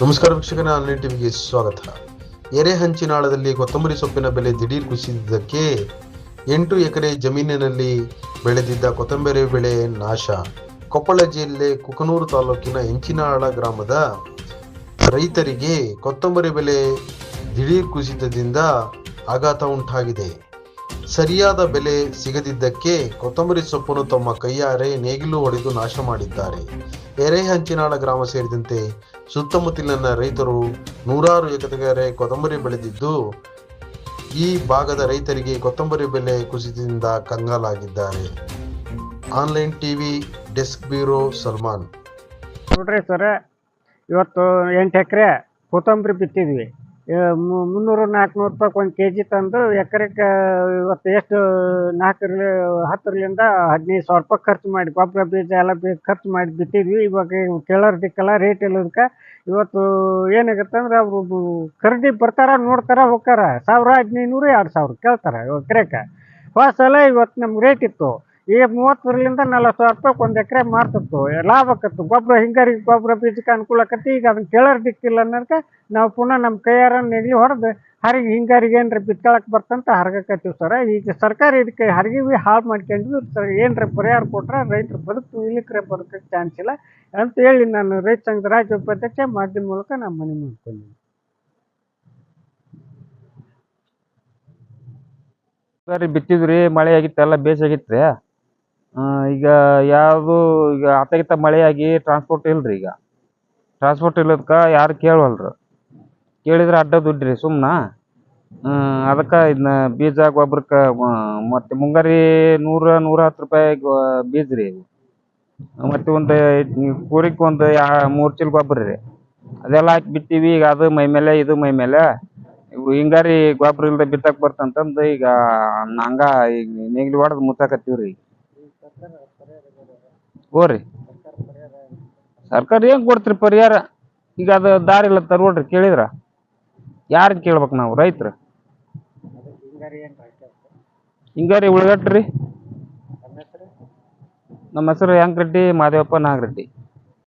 ನಮಸ್ಕಾರ ವೀಕ್ಷಕ ಆನ್ಲೈನ್ ಟಿವಿಗೆ ಸ್ವಾಗತ. ಎರೆಹಂಚಿನಾಳದಲ್ಲಿ ಕೊತ್ತಂಬರಿ ಸೊಪ್ಪಿನ ಬೆಲೆ ದಿಢೀರ್ ಕುಸಿದಿದ್ದಕ್ಕೆ ಎಂಟು ಎಕರೆ ಜಮೀನಿನಲ್ಲಿ ಬೆಳೆದಿದ್ದ ಕೊತ್ತಂಬರಿ ಬೆಳೆ ನಾಶ. ಕೊಪ್ಪಳ ಜಿಲ್ಲೆ ಕುಕನೂರು ತಾಲೂಕಿನ ಹೆಂಚಿನಾಳ ಗ್ರಾಮದ ರೈತರಿಗೆ ಕೊತ್ತಂಬರಿ ಬೆಲೆ ದಿಢೀರ್ ಕುಸಿತದಿಂದ ಆಘಾತ ಉಂಟಾಗಿದೆ. ಸರಿಯಾದ ಬೆಲೆ ಸಿಗದಿದ್ದಕ್ಕೆ ಕೊತ್ತಂಬರಿ ಸೊಪ್ಪನ್ನು ತಮ್ಮ ಕೈಯಾರೆ ನೇಗಿಲು ಹೊಡೆದು ನಾಶ ಮಾಡಿದ್ದಾರೆ. ಎರೆಹಂಚಿನಾಳ ಗ್ರಾಮ ಸೇರಿದಂತೆ ಸುತ್ತಮುತ್ತಲಿನ ರೈತರು ನೂರಾರು ಎಕರೆ ಕೊತ್ತಂಬರಿ ಬೆಳೆದಿದ್ದು, ಈ ಭಾಗದ ರೈತರಿಗೆ ಕೊತ್ತಂಬರಿ ಬೆಲೆ ಕುಸಿತದಿಂದ ಕಂಗಾಲಾಗಿದ್ದಾರೆ. Online TV desk bureau Salman. ನೋಡ್ರಿ ಸರ, ಇವತ್ತು ಎಂಟು ಎಕರೆ ಕೊತ್ತಂಬರಿ ಬಿತ್ತಿದ್ವಿ. ಮುನ್ನೂರು ನಾಲ್ಕುನೂರು ರೂಪಾಯಿ ಒಂದು ಕೆ ಜಿ ತಂದು ಎಕರೆಗೆ ಇವತ್ತು ಎಷ್ಟು, ನಾಲ್ಕರಲ್ಲಿ ಹತ್ತರಿಂದ ಹದಿನೈದು ಸಾವಿರ ರೂಪಾಯಿ ಖರ್ಚು ಮಾಡಿ, ಗೊಬ್ಬರ ಬೀಜ ಎಲ್ಲ ಬೀಜ ಖರ್ಚು ಮಾಡಿ ಬಿತ್ತಿದ್ವಿ ಇವಾಗ ಕೇಳೋರ್ದಿಕ್ಕೆಲ್ಲ ಕೇಳೋರ್ ದಿಕ್ಕಲ್ಲ ರೇಟ್ ಇಲ್ಲದಕ್ಕೆ ಇವತ್ತು ಏನಾಗುತ್ತೆ ಅಂದ್ರೆ ಅವರು ಖರೀದಿ ಬರ್ತಾರ, ನೋಡ್ತಾರ, ಹೋಗ್ತಾರ. ಸಾವಿರ ಹದಿನೈದು ನೂರು ಎರಡು ಸಾವಿರ ಕೇಳ್ತಾರೆ ಎಕರೆಗೆ ಹೋದ ಸಲ ಇವತ್ತು ನಮ್ಗೆ ರೇಟ್ ಇತ್ತು. ಈಗ ಮೂವತ್ತರಿಂದ ನಲ್ವತ್ತು ಸಾವಿರ ರೂಪಾಯಿ ಒಂದು ಎಕರೆ ಮಾರ್ತಿತ್ತು. ಲಾಭ ಆಕತ್ತು. ಗೊಬ್ಬರ ಹಿಂಗಾರಿ ಗೊಬ್ಬರ ಬೀಜಕ್ಕೆ ಅನುಕೂಲ ಆಕತಿ ಈಗ ಅದನ್ನ ಕೇಳೋರ್ ದಿಕ್ಕಿಲ್ಲ ಅನ್ನೋದಕ್ಕೆ ನಾವು ಪುನಃ ನಮ್ಮ ಕೈಯಾರ ನೆಗಲಿ ಹೊಡೆದು ಹರಿಗೆ ಹಿಂಗಾರಿಗೆ ಏನ್ರ ಬಿತ್ತಳಕ್ಕೆ ಬರ್ತಂತ ಹರಗಕತ್ತೀವಿ ಸರ. ಈಗ ಸರ್ಕಾರ ಇದಕ್ಕೆ ಹರಿಗಿವಿ ಹಾಳು ಮಾಡ್ಕೊಂಡ್ವಿ ಸರ್. ಏನ್ರ ಪರಿಹಾರ ಕೊಟ್ರೆ ರೈತರು ಬದುಕು ಇಲ್ಲಿಕ್ರೆ ಬದುಕಕ್ಕೆ ಚಾನ್ಸ್ ಇಲ್ಲ ಅಂತ ಹೇಳಿ ನಾನು ರೈತ ಸಂಘದ ರಾಜ್ಯ ಉಪಾಧ್ಯಕ್ಷ ಮಾಧ್ಯಮ ಮೂಲಕ ನಾನು ಮನೆ ಮಾಡ್ಕೊಂಡಿದ್ದೀನಿ ಸರಿ, ಬಿತ್ತಿದ್ರಿ, ಮಳೆ ಆಗಿತ್ತು ಎಲ್ಲ ಈಗ ಯಾವುದು, ಈಗ ಆತಗಿತ್ತ ಮಳೆ ಆಗಿ ಟ್ರಾನ್ಸ್ಪೋರ್ಟ್ ಇಲ್ರಿ ಈಗ. ಟ್ರಾನ್ಸ್ಪೋರ್ಟ್ ಇಲ್ಲದಕ್ಕೆ ಯಾರು ಕೇಳವಲ್ರು? ಕೇಳಿದ್ರೆ ಅಡ್ಡ ದುಡ್ಡು ರೀ ಸುಮ್ಮನೆ ಅದಕ್ಕೆ ಇದನ್ನ ಬೀಜ ಗೊಬ್ಬರಕ್ಕೆ ಮತ್ತು ಮುಂಗಾರಿ ನೂರ ನೂರ ಹತ್ತು ರೂಪಾಯಿ ಬೀಜ ರೀ ಮತ್ತು ಒಂದು ಕೂರಿಗೆ ಒಂದು ಯಾ, ಮೂರು ಚೀಲ ಗೊಬ್ಬರ ರೀ. ಅದೆಲ್ಲ ಹಾಕಿ ಬಿತ್ತೀವಿ ಈಗ ಅದು ಮೈ ಮೇಲೆ, ಇದು ಮೈ ಮೇಲೆ. ಹಿಂಗಾರಿ ಗೊಬ್ಬರ ಇಲ್ದೆ ಬಿತ್ತಕ್ ಬರ್ತಂತಂದು ಈಗ ನಾಂಗ ಈಗ ನೇಗಿಲು ಹೊಡೆದು ಮುಚ್ಚಾಕತ್ತೀವಿ ರೀ ಹ್ಞೂ ರೀ ಸರ್ಕಾರ ಏನು ಕೊಡ್ತೀರಿ ಪರಿಹಾರ? ಈಗ ಅದು ದಾರಿ ಇಲ್ಲ ತರ್ಬೋಡ್ರಿ ಕೇಳಿದ್ರ? ಯಾರನ್ನ ಕೇಳ್ಬೇಕು ನಾವು, ರೈತರು? ಹಿಂಗಾರಿ ಉಳ್ಗಟ್ರಿ ನಮ್ಮ ಹೆಸರು ಯಾಂಕರೆಡ್ಡಿ ಮಾದೇವಪ್ಪ ನಾಗರೆಡ್ಡಿ.